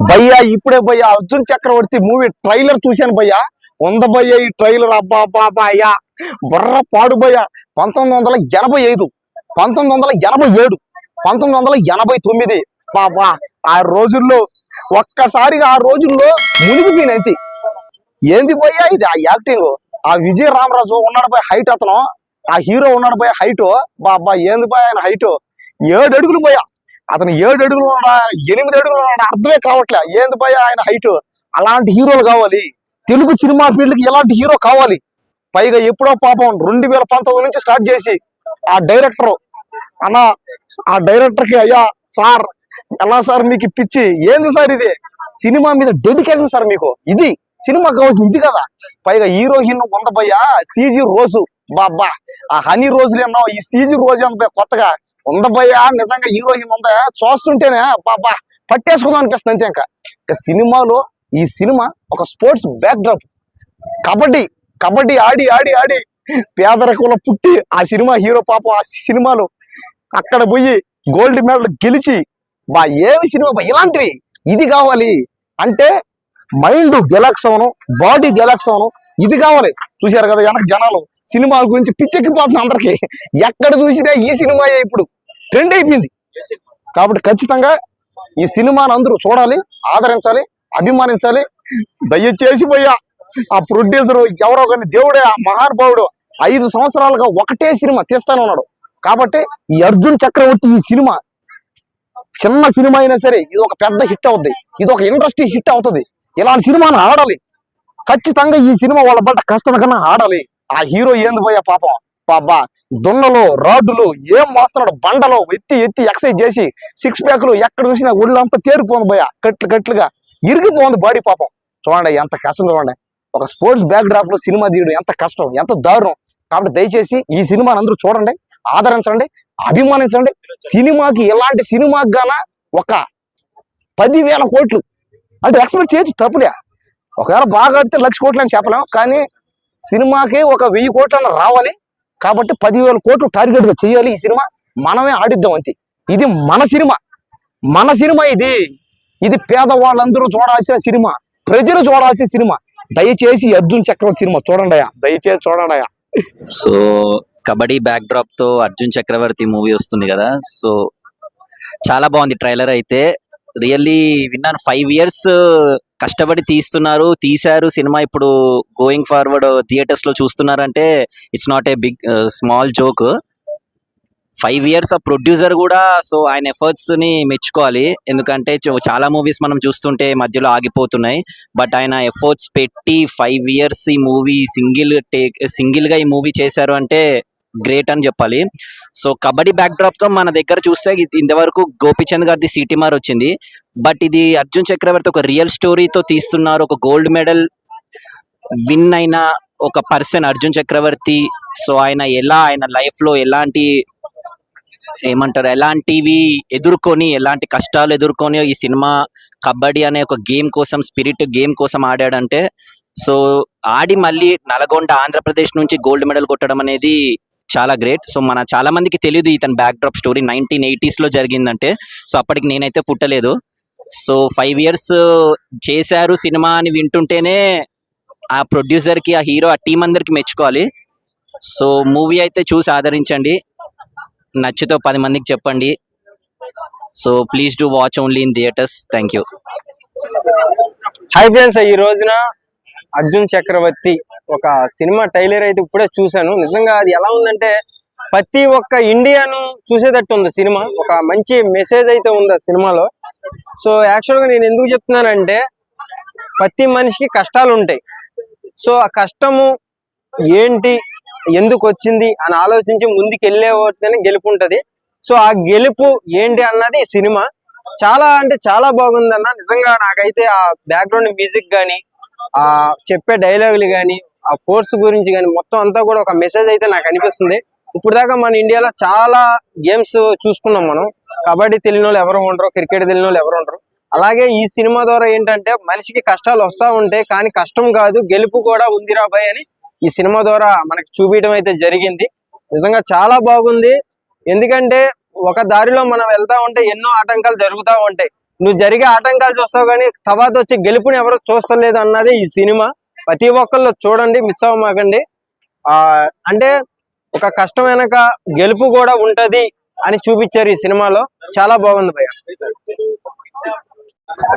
భయ్యా ఇప్పుడే భయ్యా అర్జున్ చక్రవర్తి మూవీ ట్రైలర్ చూశాను భయ్యా. వంద భయ్యా ఈ ట్రైలర్ అబ్బా అబ్బా అయ్యా. బుర్ర పాడు భయ్యా. పంతొమ్మిది వందల ఎనభై ఐదు పంతొమ్మిది వందల ఎనభై ఏడు పంతొమ్మిది వందల ఎనభై తొమ్మిది. బాబా ఆ రోజుల్లో ఒక్కసారిగా ఆ రోజుల్లో మునిగిపోయినంతి ఏంది భయ్యా ఇది? ఆ యాక్టింగ్ ఆ విజయ రామరాజు ఉన్నాడు పోయి హైట్ అతను. ఆ హీరో ఉన్నాడు పోయి హైట్. బాబా ఏంది పోయి ఆయన హైట్? ఏడు అడుగులు పోయా అతను ఏడు అడుగులు ఉన్నాడా? ఎనిమిది అడుగులు ఉన్నాడా? అర్థమే కావట్లే. ఏంది భయ ఆయన హైట్ అలాంటి హీరోలు కావాలి. తెలుగు సినిమా ఫీల్డ్కి ఎలాంటి హీరో కావాలి? పైగా ఎప్పుడో పాపం రెండు వేల పంతొమ్మిది నుంచి స్టార్ట్ చేసి ఆ డైరెక్టర్. అన్న ఆ డైరెక్టర్కి అయ్యా సార్ ఎలా సార్ మీకు పిచ్చి? ఏంది సార్ ఇది? సినిమా మీద డెడికేషన్ సార్ మీకు. ఇది సినిమా కావాల్సింది ఇది కదా. పైగా హీరోయిన్ వంద భయ్యా సీజీ రోజు. బాబ్బా ఆ హనీ రోజులు ఎన్నో ఈ సీజీ రోజు అంత కొత్తగా ఉందబయ్యా నిజంగా హీరోయిన్ ఉందా? చూస్తుంటేనే బాబా పట్టేసుకుందాం అనిపిస్తుంది అంతే ఇంకా. ఇంకా సినిమాలో ఈ సినిమా ఒక sports backdrop kabaddi kabaddi ఆడి ఆడి ఆడి. పేదరికంలో పుట్టి ఆ సినిమా హీరో పాపం ఆ సినిమాలో అక్కడ పోయి గోల్డ్ మెడల్ గెలిచి బా ఏమి సినిమా బా ఇలాంటివి. ఇది కావాలి అంటే మైండ్ గెలాక్స్ అవను బాడీ గెలాక్స్ అవను ఇది కావాలి. చూశారు కదా వెనక జనాలు సినిమాల గురించి పిచ్చెక్కిపోతుంది అందరికి. ఎక్కడ చూసినా ఈ సినిమాయే ఇప్పుడు. ట్రెండ్ అయిపోయింది కాబట్టి ఖచ్చితంగా ఈ సినిమాను అందరూ చూడాలి ఆదరించాలి అభిమానించాలి. దయచేసి పోయా ఆ ప్రొడ్యూసర్ ఎవరో కానీ దేవుడే ఆ మహానుభావుడు ఐదు సంవత్సరాలుగా ఒకటే సినిమా తీస్తానే ఉన్నాడు కాబట్టి ఈ అర్జున్ చక్రవర్తి ఈ సినిమా చిన్న సినిమా అయినా సరే ఇది ఒక పెద్ద హిట్ అవుద్ది. ఇది ఒక ఇండస్ట్రీ హిట్ అవుతుంది. ఇలాంటి సినిమాను ఆడాలి. ఖచ్చితంగా ఈ సినిమా వాళ్ళ బట్ట కష్టం కన్నా ఆడాలి. ఆ హీరో ఏంది పోయా పాపం? బాబా దున్నలు రాడ్డులు ఏం మోస్తున్నాడు? బండలో ఎత్తి ఎత్తి ఎక్సైజ్ చేసి సిక్స్ ప్యాక్లు ఎక్కడ చూసినా ఒళ్ళంతా తేరిపోంది పోయా కట్లు కట్లుగా ఇరిగిపోంది బాడీ పాపం. చూడండి ఎంత కష్టం చూడండి. ఒక స్పోర్ట్స్ బ్యాక్ డ్రాప్లో సినిమా తీయడం ఎంత కష్టం ఎంత దారుణం. కాబట్టి దయచేసి ఈ సినిమాని అందరూ చూడండి ఆదరించండి అభిమానించండి. సినిమాకి ఎలాంటి సినిమాకి గాన ఒక పదివేల కోట్లు. అంటే ఎక్స్పెక్ట్ చేయొచ్చు తప్పులే. ఒకవేళ బాగా ఆడితే లక్ష కోట్లు అని చెప్పలేం కానీ సినిమాకి ఒక వెయ్యి కోట్లు రావాలి. కాబట్టి పదివేల కోట్లు టార్గెట్గా చేయాలి ఈ సినిమా. మనమే ఆడిద్దాం అంతే. ఇది మన సినిమా. మన సినిమా ఇది. ఇది పేదవాళ్ళందరూ చూడాల్సిన సినిమా. ప్రజలు చూడాల్సిన సినిమా. దయచేసి అర్జున్ చక్రవర్తి సినిమా చూడండి దయచేసి చూడండి సో కబడ్డీ బ్యాక్ డ్రాప్తో అర్జున్ చక్రవర్తి మూవీ వస్తుంది కదా. సో చాలా బాగుంది ట్రైలర్ అయితే. రియల్లీ విన్నాను. ఫైవ్ ఇయర్స్ కష్టపడి తీస్తున్నారు తీశారు. సినిమా ఇప్పుడు గోయింగ్ ఫార్వర్డ్ థియేటర్స్లో చూస్తున్నారంటే it's not a big small joke five years ఆ ప్రొడ్యూసర్ కూడా సో ఆయన ఎఫర్ట్స్ని మెచ్చుకోవాలి. ఎందుకంటే చాలా మూవీస్ మనం చూస్తుంటే మధ్యలో ఆగిపోతున్నాయి. బట్ ఆయన ఎఫర్ట్స్ పెట్టి ఫైవ్ ఇయర్స్ ఈ మూవీ సింగిల్ టేక్ సింగిల్గా ఈ మూవీ చేశారు అంటే గ్రేట్ అని చెప్పాలి. సో కబడ్డీ బ్యాక్ డ్రాప్తో మన దగ్గర చూస్తే ఇంతవరకు గోపిచంద్ గారిది సిటీమార్ వచ్చింది. బట్ ఇది అర్జున్ చక్రవర్తి ఒక రియల్ స్టోరీతో తీస్తున్నారు. ఒక గోల్డ్ మెడల్ విన్ అయిన ఒక పర్సన్ అర్జున్ చక్రవర్తి. సో ఆయన ఎలా ఆయన లైఫ్లో ఎలాంటి ఏమంటారు ఎలాంటివి ఎదుర్కొని ఎలాంటి కష్టాలు ఎదుర్కొని ఈ సినిమా కబడ్డీ అనే ఒక గేమ్ కోసం స్పిరిట్ గేమ్ కోసం ఆడాడంటే సో ఆడి మళ్ళీ నల్గొండ ఆంధ్రప్రదేశ్ నుంచి గోల్డ్ మెడల్ కొట్టడం అనేది చాలా గ్రేట్ సో మన చాలా మందికి తెలియదు ఇతని బ్యాక్ డ్రాప్ స్టోరీ నైన్టీన్ ఎయిటీస్లో జరిగిందంటే. సో అప్పటికి నేనైతే పుట్టలేదు. సో ఫైవ్ ఇయర్స్ చేశారు సినిమా అని వింటుంటేనే ఆ ప్రొడ్యూసర్కి ఆ హీరో ఆ టీం అందరికి మెచ్చుకోవాలి. సో మూవీ అయితే చూసి ఆదరించండి. నచ్చితే పది మందికి చెప్పండి. So please to watch only in theatres thank you hi friends ఈ రోజున అర్జున్ చక్రవర్తి ఒక సినిమా టైలర్ అయితే ఇప్పుడే చూశాను. నిజంగా అది ఎలా ఉందంటే ప్రతి ఒక్క ఇండియాను చూసేటట్టు ఉంది సినిమా. ఒక మంచి మెసేజ్ అయితే ఉంది ఆ సినిమాలో. సో యాక్చువల్గా నేను ఎందుకు చెప్తున్నానంటే ప్రతి మనిషికి కష్టాలు ఉంటాయి. సో ఆ కష్టము ఏంటి ఎందుకు వచ్చింది అని ఆలోచించి ముందుకు వెళ్ళేవతనే వాటిని గెలుపు ఉంటది సో ఆ గెలుపు ఏంటి అన్నది సినిమా. చాలా అంటే చాలా బాగుంది అన్న నిజంగా నాకైతే ఆ బ్యాక్గ్రౌండ్ మ్యూజిక్ కానీ ఆ చెప్పే డైలాగులు కానీ ఆ కోర్స్ గురించి కానీ మొత్తం అంతా కూడా ఒక మెసేజ్ అయితే నాకు అనిపిస్తుంది. ఇప్పుడు దాకా మన ఇండియాలో చాలా గేమ్స్ చూసుకున్నాం మనం. కబడ్డీ తెలియని వాళ్ళు ఎవరు ఉండరు క్రికెట్ తెలియని వాళ్ళు ఎవరు ఉండరు. అలాగే ఈ సినిమా ద్వారా ఏంటంటే మనిషికి కష్టాలు వస్తూ ఉంటాయి కానీ కష్టం కాదు గెలుపు కూడా ఉంది రాబాయ్ అని ఈ సినిమా ద్వారా మనకి చూపించడం అయితే జరిగింది. నిజంగా చాలా బాగుంది. ఎందుకంటే ఒక దారిలో మనం వెళ్తా ఉంటే ఎన్నో ఆటంకాలు జరుగుతూ ఉంటాయి. నువ్వు జరిగే ఆటంకాలు చూస్తావు కానీ తర్వాత వచ్చి గెలుపుని ఎవరు చూస్తలేదు అన్నది ఈ సినిమా. ప్రతి ఒక్కళ్ళు చూడండి మిస్ అవ్వమాకండి. ఆ అంటే ఒక కష్టం వెనక గెలుపు కూడా ఉంటది అని చూపించారు ఈ సినిమాలో. చాలా బాగుంది భయ్య.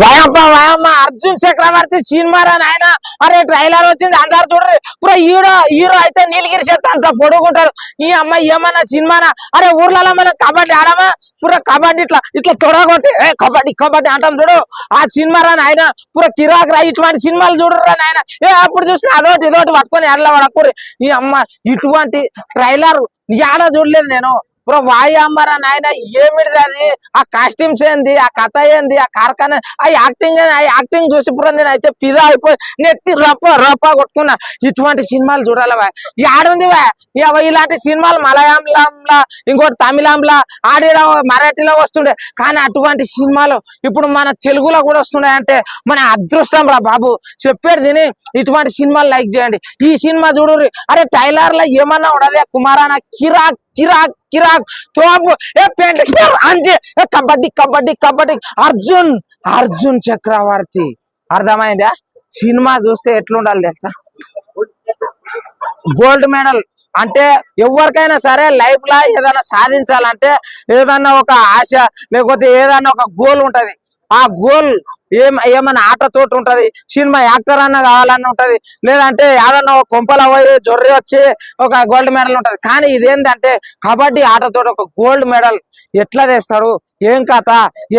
వాయప్ప వాయమ్మ అర్జున్ చక్రవర్తి సినిమారా నాయన. అరే ట్రైలర్ వచ్చింది అందరు చూడరు. ఇప్పుడు హీరో హీరో అయితే నీలగిరి చెత్త అంత పొడుగుంటారు. ఈ అమ్మాయి ఏమన్నా సినిమానా? అరే ఊర్లలో మనం కబడ్డీ ఆడమా? పూర కబడ్డీ ఇట్లా ఇట్లా తొడగొట్టి ఏ కబడ్డీ కబడ్డీ అంటాం చూడు. ఆ సినిమా రా నాయన. పూర కిరాక్ రా ఇటువంటి సినిమాలు చూడరు నాయన. ఏ అప్పుడు చూసిన అదోటి ఇదోటి పట్టుకొని ఎడల పడకూరి. ఈ అమ్మ ఇటువంటి ట్రైలర్ యాడ చూడలేదు నేను. ఇప్పుడు వాయమ్మరా నాయన ఏమిటిది అది? ఆ కాస్ట్యూమ్స్ ఏంది? ఆ కథ ఏంది? ఆ కార్ఖానా? ఆ యాక్టింగ్ ఆ యాక్టింగ్ చూసి ఇప్పుడు నేను అయితే ఫిదా అయిపోయి నెత్తి రప్ప రప్ప కొట్టుకున్నా. ఇటువంటి సినిమాలు చూడాలి వా. ఆడుంది వా? ఇలాంటి సినిమాలు మలయాళంలా ఇంకోటి తమిళంలా ఆడిలో మరాఠీలో వస్తుండే. కానీ అటువంటి సినిమాలు ఇప్పుడు మన తెలుగులో కూడా వస్తున్నాయి అంటే మన అదృష్టం రా బాబు. చెప్పేది తిని ఇటువంటి సినిమాలు లైక్ చేయండి. ఈ సినిమా చూడు అరే టైలర్లో ఏమన్నా ఉండదే కుమారాన? కిరాక్ కిరాక్ కిరాక్ తోపు ఏ పెంట్ అంజి. ఏ కబడ్డీ కబడ్డీ కబడ్డీ. అర్జున్ అర్జున్ చక్రవర్తి. అర్థమైందా? సినిమా చూస్తే ఎట్లుండాలి తెలుసా? Gold medal. అంటే ఎవరికైనా సరే లైఫ్ లా ఏదైనా సాధించాలంటే ఏదన్నా ఒక ఆశ లేకపోతే ఏదన్నా ఒక గోల్ ఉంటది. ఆ గోల్ ఏం ఏమైనా ఆటతోటి ఉంటది? సినిమా యాక్టర్ అన్న కావాలన్న ఉంటది. లేదంటే ఏదన్నా ఒక పోయి జొర్రి వచ్చి ఒక గోల్డ్ మెడల్ ఉంటది. కానీ ఇదేంటంటే కబడ్డీ ఆటతోటి ఒక గోల్డ్ మెడల్ ఎట్లా తెస్తాడు? ఏం కథ?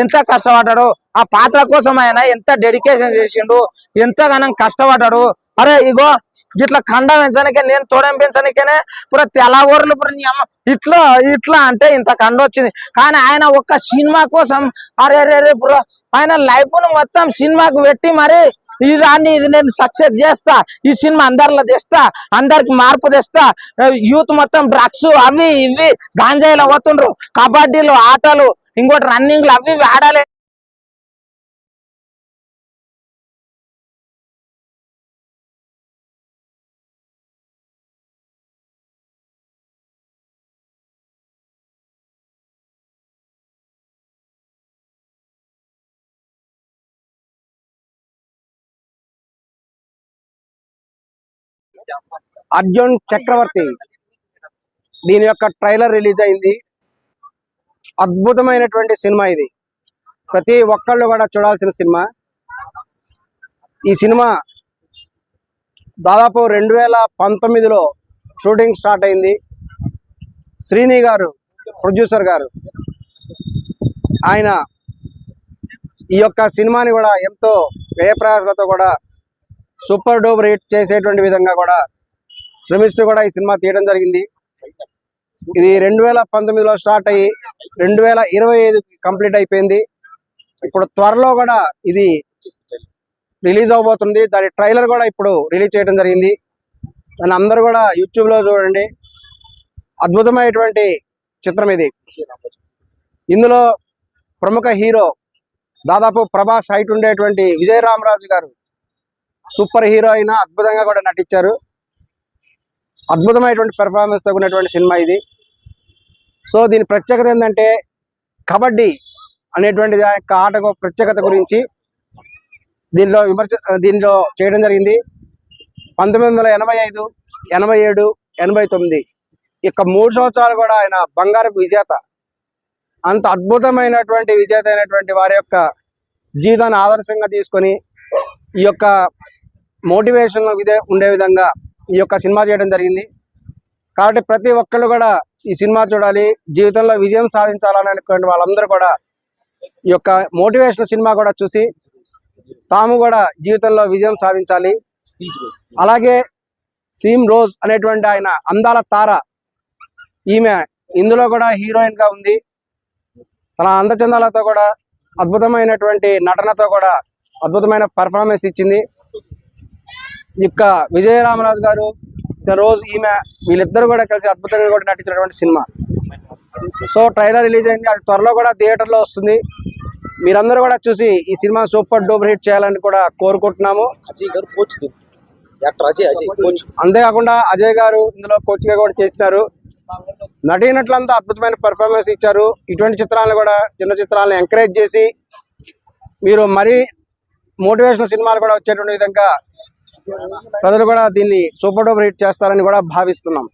ఎంత కష్టపడ్డాడు? ఆ పాత్ర కోసం ఆయన ఎంత డెడికేషన్ చేసిండు? ఎంతగానో కష్టపడ్డాడు? అరే ఇగో ఇట్లా కండ పెంచడానికే నేను తోడేం పెంచడానికేనే పుర తెల్లవోర్లు ఇట్లా ఇట్లా అంటే ఇంత కండ వచ్చింది. కానీ ఆయన ఒక్క సినిమా కోసం అరే అరే రే పుర ఆయన లైఫ్ను మొత్తం సినిమాకు పెట్టి మరి ఇది దాన్ని ఇది నేను సక్సెస్ చేస్తా. ఈ సినిమా అందరిలో తెస్తా అందరికి మార్పు తెస్తా. యూత్ మొత్తం డ్రగ్స్ అవి ఇవి గాంజాయిలో పోతుండ్రు. కబడ్డీలు ఆటలు ఇంకోటి రన్నింగ్లు అవి ఇవి ఆడాలి. అర్జున్ చక్రవర్తి. దీని యొక్క ట్రైలర్ రిలీజ్ అయింది. అద్భుతమైనటువంటి సినిమా ఇది. ప్రతి ఒక్కళ్ళు కూడా చూడాల్సిన సినిమా. ఈ సినిమా దాదాపు రెండు వేల పంతొమ్మిదిలో షూటింగ్ స్టార్ట్ అయింది. శ్రీని గారు ప్రొడ్యూసర్ గారు. ఆయన ఈ యొక్క సినిమాని కూడా ఎంతో వ్యయప్రయాసలతో కూడా సూపర్ డూపర్ హిట్ చేసేటువంటి విధంగా కూడా శ్రమిస్తూ కూడా ఈ సినిమా తీయడం జరిగింది. ఇది రెండు వేల పంతొమ్మిదిలో స్టార్ట్ అయ్యి రెండు వేల ఇరవై ఐదు కంప్లీట్ అయిపోయింది. ఇప్పుడు త్వరలో కూడా ఇది రిలీజ్ అవబోతుంది. దాని ట్రైలర్ కూడా ఇప్పుడు రిలీజ్ చేయడం జరిగింది. దాన్ని అందరూ కూడా యూట్యూబ్లో చూడండి. అద్భుతమైనటువంటి చిత్రం ఇది. ఇందులో ప్రముఖ హీరో దాదాపు ప్రభాస్ హైట్ ఉండేటువంటి విజయ రామరాజు గారు సూపర్ హీరో అయినా అద్భుతంగా కూడా నటించారు. అద్భుతమైనటువంటి పెర్ఫార్మెన్స్తో ఉన్నటువంటి సినిమా ఇది. సో దీని ప్రత్యేకత ఏంటంటే కబడ్డీ అనేటువంటి యొక్క ఆటకు ప్రత్యేకత గురించి దీనిలో విమర్శ దీనిలో చేయడం జరిగింది. పంతొమ్మిది వందల ఎనభై ఐదు ఎనభై ఏడు ఎనభై తొమ్మిది ఈ యొక్క మూడు సంవత్సరాలు కూడా ఆయన బంగారపు విజేత. అంత అద్భుతమైనటువంటి విజేత అయినటువంటి వారి యొక్క జీవితాన్ని ఆదర్శంగా తీసుకొని ఈ యొక్క మోటివేషన్ ఇదే ఉండే విధంగా ఈ యొక్క సినిమా చేయడం జరిగింది. కాబట్టి ప్రతి ఒక్కళ్ళు కూడా ఈ సినిమా చూడాలి జీవితంలో విజయం సాధించాలని అనుకునే వాళ్ళందరూ కూడా ఈ యొక్క మోటివేషనల్ సినిమా కూడా చూసి తాము కూడా జీవితంలో విజయం సాధించాలి. అలాగే సీమ్ రోజ్ అనేటువంటి ఆయన అందాల తార ఈమె ఇందులో కూడా హీరోయిన్గా ఉంది. తన అందచందాలతో కూడా అద్భుతమైనటువంటి నటనతో కూడా అద్భుతమైన పర్ఫార్మెన్స్ ఇచ్చింది. ఇక విజయరామరాజు గారు రోజు ఈమె వీళ్ళిద్దరు కూడా కలిసి అద్భుతంగా కూడా నటించినటువంటి సినిమా. సో ట్రైలర్ రిలీజ్ అయింది. అది త్వరలో కూడా థియేటర్లో వస్తుంది. మీరందరూ కూడా చూసి ఈ సినిమా సూపర్ డూపర్ హిట్ చేయాలని కూడా కోరుకుంటున్నాము. Ajay garu coach actor Ajay Ajay coach అంతేకాకుండా అజయ్ గారు ఇందులో కోచ్గా కూడా చేసినారు. నటీనటులంతా అద్భుతమైన పెర్ఫార్మెన్స్ ఇచ్చారు. ఇటువంటి చిత్రాలను కూడా చిన్న చిత్రాలను ఎంకరేజ్ చేసి మీరు మరీ మోటివేషనల్ సినిమాలు కూడా వచ్చేటువంటి విధంగా ప్రజలు కూడా దీన్ని సూపర్ డూపర్ హిట్ చేస్తారని కూడా భావిస్తున్నాం.